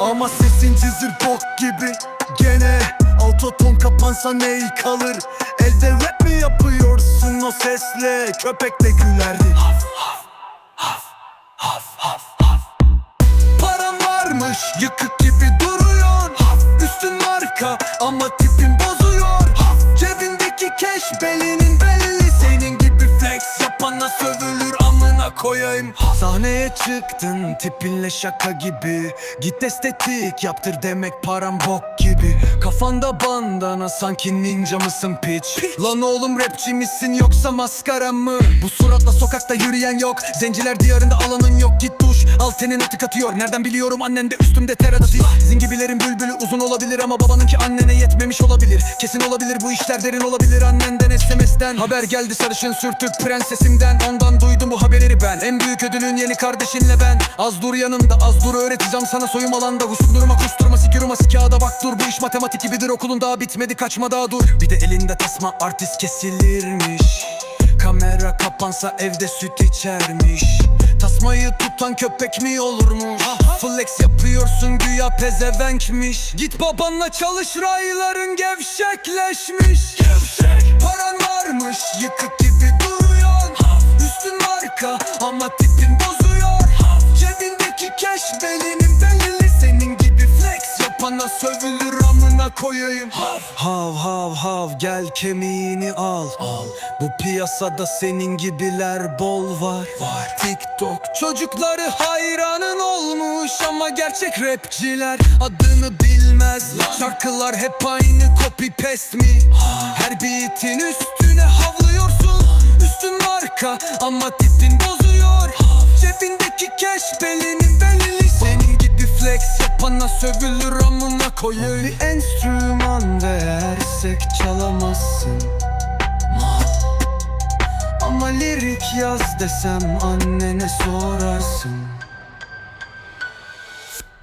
Ama sesin cızır bok gibi. Gene autoton kapansa ney kalır? Elde rap mi yapıyorsun o sesle? Köpek de gülerdi. Param varmış yıkık gibi duruyor. Üstün marka ama tipin bozuyor. Cebindeki cash belinin belli. Senin gibi flex yapana sövülür amına koyayım. Sahneye çıktın tipinle şaka gibi. Git estetik yaptır demek param bok gibi. Kafanda bandana sanki ninja mısın piç? Lan oğlum rapçi misin yoksa maskara mı? Bu suratla sokakta yürüyen yok. Zenciler diyarında alanın yok. Git duş Al senin atık atıyor Nereden biliyorum? Annen de üstümde ter atıyor. Sizin gibilerin bülbülü uzun olabilir ama babanınki annene yetmemiş olabilir. Kesin olabilir bu işler derin olabilir annenden SMS'den Haber geldi sarışın sürtük prensesimden. Ondan duydum bu haberleri ben. En büyük ödülün yeni kardeşinle ben. Az dur yanımda az dur öğreteceğim sana soyum alanda. Kusturma kusturma sikiruma sikada bak dur Bu iş matematik gibidir okulun daha bitmedi kaçma daha dur. Bir de elinde tasma artist kesilirmiş. Kamera kapansa evde süt içermiş Tasmayı tutan köpek mi olurmuş? Flex yapıyorsun güya pezevenkmiş. Git babanla çalış rayların gevşekleşmiş. Paran varmış yıkık gibi duruyor. Üstün marka ama tipin bozuyor. Cebindeki cash belinin belirli Senin gibi flex yapana sövülür koyayım. Hav hav hav gel kemiğini al. Al. Bu piyasada senin gibiler bol var. Var. TikTok çocukları hayranın olmuş Ama gerçek rapçiler adını bilmez. Şarkılar hep aynı copy paste mi? Her beatin üstüne havlıyorsun. Üstün marka ama tipin flex yapana sövülür amına koyayım. Bir enstrüman versek çalamazsın. Ama lirik yaz desem annene sorarsın.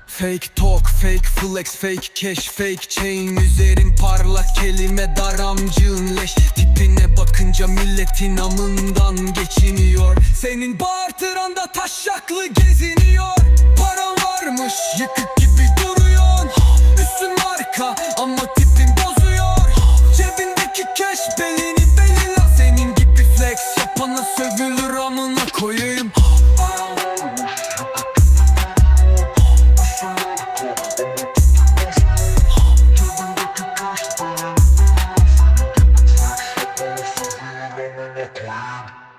Fake talk, fake flex, fake cash, fake chain. Üzerin parlak kelime daramcığın leş. Tipine bakınca milletin amından geçiniyor. Senin bartıranda taşaklı geziniyor Ateş yakıt gibi duruyorsun Üstün marka ama tipin bozuyor. Cebindeki keş belini belila Senin gibi flex yapana sövülür amına koyayım. Wow.